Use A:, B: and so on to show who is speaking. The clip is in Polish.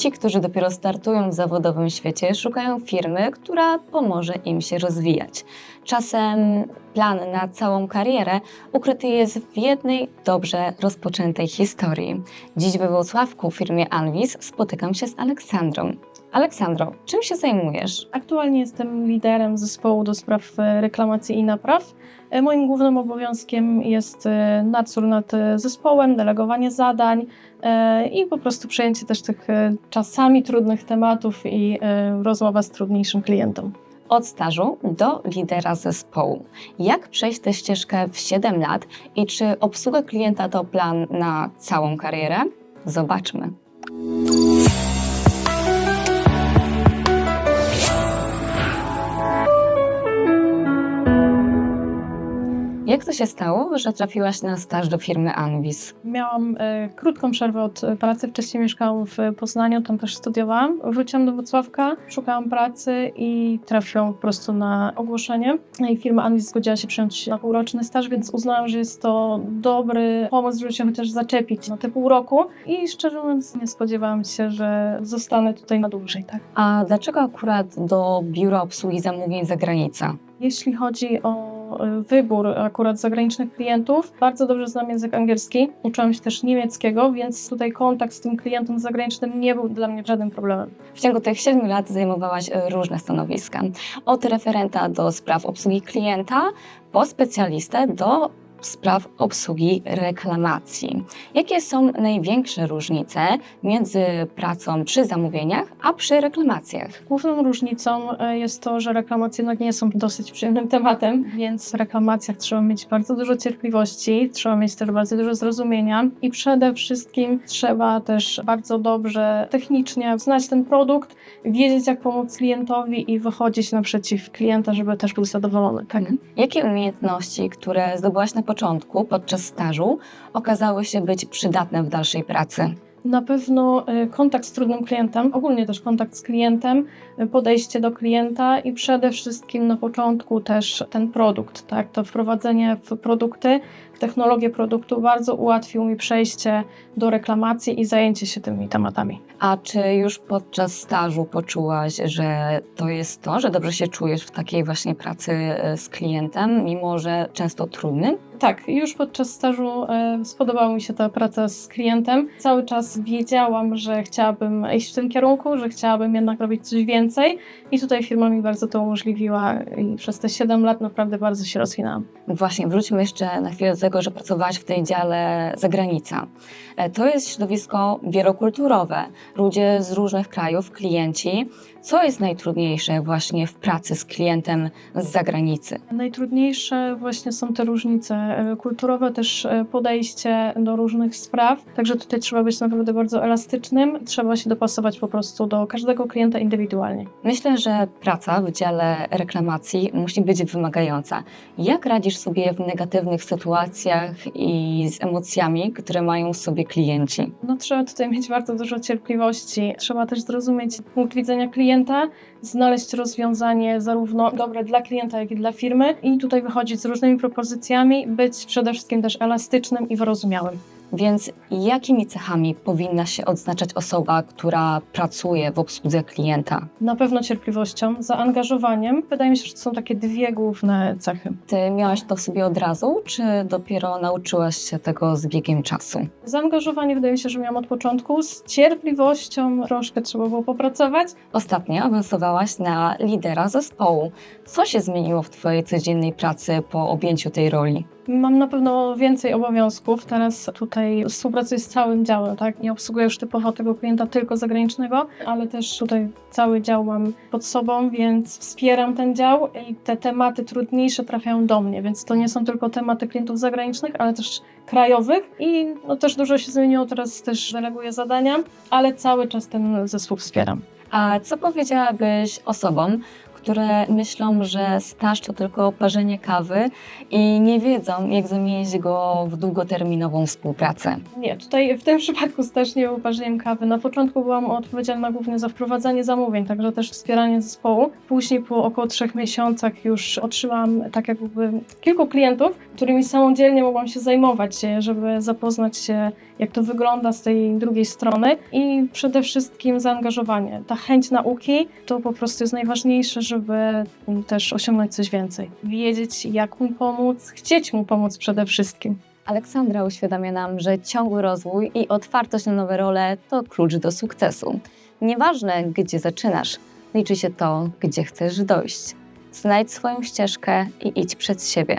A: Ci, którzy dopiero startują w zawodowym świecie, szukają firmy, która pomoże im się rozwijać. Czasem plan na całą karierę ukryty jest w jednej dobrze rozpoczętej historii. Dziś we Wrocławku w firmie Anvis spotykam się z Aleksandrą. Aleksandro, czym się zajmujesz?
B: Aktualnie jestem liderem zespołu do spraw e, reklamacji i napraw. E, Moim głównym obowiązkiem jest e, nadzór nad zespołem, delegowanie zadań i po prostu przejęcie też tych czasami trudnych tematów i rozmowa z trudniejszym klientem.
A: Od stażu do lidera zespołu. Jak przejść tę ścieżkę w 7 lat i czy obsługa klienta to plan na całą karierę? Zobaczmy. Jak to się stało, że trafiłaś na staż do firmy Anvis?
B: Miałam e, krótką przerwę od pracy. Wcześniej mieszkałam w Poznaniu, tam też studiowałam. Wróciłam do Wrocławka, szukałam pracy i trafiłam po prostu na ogłoszenie. No I firma Anvis zgodziła się przyjąć na półroczny staż, więc uznałam, że jest to dobry pomysł, żeby się chociaż zaczepić na te pół roku. I szczerze mówiąc, nie spodziewałam się, że zostanę tutaj na dłużej. Tak?
A: A dlaczego akurat do biura obsługi zamówień za granicą?
B: Jeśli chodzi o wybór akurat zagranicznych klientów, bardzo dobrze znam język angielski. Uczyłam się też niemieckiego, więc tutaj kontakt z tym klientem zagranicznym nie był dla mnie żadnym problemem.
A: W ciągu tych 7 lat zajmowałaś e, różne stanowiska. Od referenta do spraw obsługi klienta, po specjalistę do spraw obsługi reklamacji. Jakie są największe różnice między pracą przy zamówieniach, a przy reklamacjach?
B: Główną różnicą e, jest to, że reklamacje no, nie są dosyć przyjemnym tematem, więc w reklamacjach trzeba mieć bardzo dużo cierpliwości, trzeba mieć też bardzo dużo zrozumienia i przede wszystkim trzeba też bardzo dobrze technicznie znać ten produkt, wiedzieć jak pomóc klientowi i wychodzić naprzeciw klienta, żeby też był zadowolony. Tak.
A: Jakie umiejętności, które zdobyłaś na początku podczas stażu, okazały się być przydatne w dalszej pracy?
B: Na pewno e, kontakt z trudnym klientem, ogólnie też kontakt z klientem, e, podejście do klienta i przede wszystkim na początku też ten produkt, tak, to wprowadzenie w produkty, technologię produktu bardzo ułatwił mi przejście do reklamacji i zajęcie się tymi tematami.
A: A czy już podczas stażu poczułaś, że to jest to, że dobrze się czujesz w takiej właśnie pracy e, z klientem, mimo że często trudnym?
B: Tak, już podczas stażu e, spodobała mi się ta praca z klientem. Cały czas wiedziałam, że chciałabym iść w tym kierunku, że chciałabym jednak robić coś więcej i tutaj firma mi bardzo to umożliwiła i przez te 7 lat naprawdę bardzo się rozwinęłam.
A: Właśnie, wróćmy jeszcze na chwilę do tego, że pracowałaś w tej dziale zagranica. E, To jest środowisko wielokulturowe. Ludzie z różnych krajów, klienci. Co jest najtrudniejsze właśnie w pracy z klientem z zagranicy?
B: Najtrudniejsze właśnie są te różnice e, kulturowe, też e, podejście do różnych spraw. Także tutaj trzeba być naprawdę bardzo elastycznym. Trzeba się dopasować po prostu do każdego klienta indywidualnie.
A: Myślę, że praca w dziale reklamacji musi być wymagająca. Jak radzisz sobie w negatywnych sytuacjach i z emocjami, które mają w sobie klienci?
B: No trzeba tutaj mieć bardzo dużo cierpliwości. Trzeba też zrozumieć punkt widzenia klienta, znaleźć rozwiązanie zarówno dobre dla klienta, jak i dla firmy i tutaj wychodzić z różnymi propozycjami, być przede wszystkim też elastycznym i wyrozumiałym.
A: Więc jakimi cechami powinna się odznaczać osoba, która pracuje w obsłudze klienta?
B: Na pewno cierpliwością, zaangażowaniem. Wydaje mi się, że to są takie dwie główne cechy.
A: Ty miałaś to w sobie od razu, czy dopiero nauczyłaś się tego z biegiem czasu?
B: Zaangażowanie wydaje mi się, że miałam od początku. Z cierpliwością troszkę trzeba było popracować.
A: Ostatnio awansowałaś na lidera zespołu. Co się zmieniło w Twojej codziennej pracy po objęciu tej roli?
B: Mam na pewno więcej obowiązków. Teraz tutaj współpracuję z całym działem, tak? Nie obsługuję już typowo tego klienta tylko zagranicznego, ale też tutaj cały dział mam pod sobą, więc wspieram ten dział i te tematy trudniejsze trafiają do mnie, więc to nie są tylko tematy klientów zagranicznych, ale też krajowych i no też dużo się zmieniło, teraz też deleguję zadania, ale cały czas ten zespół wspieram.
A: A co powiedziałabyś osobom, które myślą, że staż to tylko parzenie kawy i nie wiedzą, jak zamienić go w długoterminową współpracę.
B: Nie, tutaj w tym przypadku też nie był parzeniem kawy. Na początku byłam odpowiedzialna głównie za wprowadzanie zamówień, także też wspieranie zespołu. Później po około trzech miesiącach już otrzymałam tak jakby kilku klientów, którymi samodzielnie mogłam się zajmować, żeby zapoznać się, jak to wygląda z tej drugiej strony i przede wszystkim zaangażowanie. Ta chęć nauki to po prostu jest najważniejsze, żeby też osiągnąć coś więcej. Wiedzieć, jak mu pomóc, chcieć mu pomóc przede wszystkim.
A: Aleksandra uświadamia nam, że ciągły rozwój i otwartość na nowe role to klucz do sukcesu. Nieważne, gdzie zaczynasz, liczy się to, gdzie chcesz dojść. Znajdź swoją ścieżkę i idź przed siebie.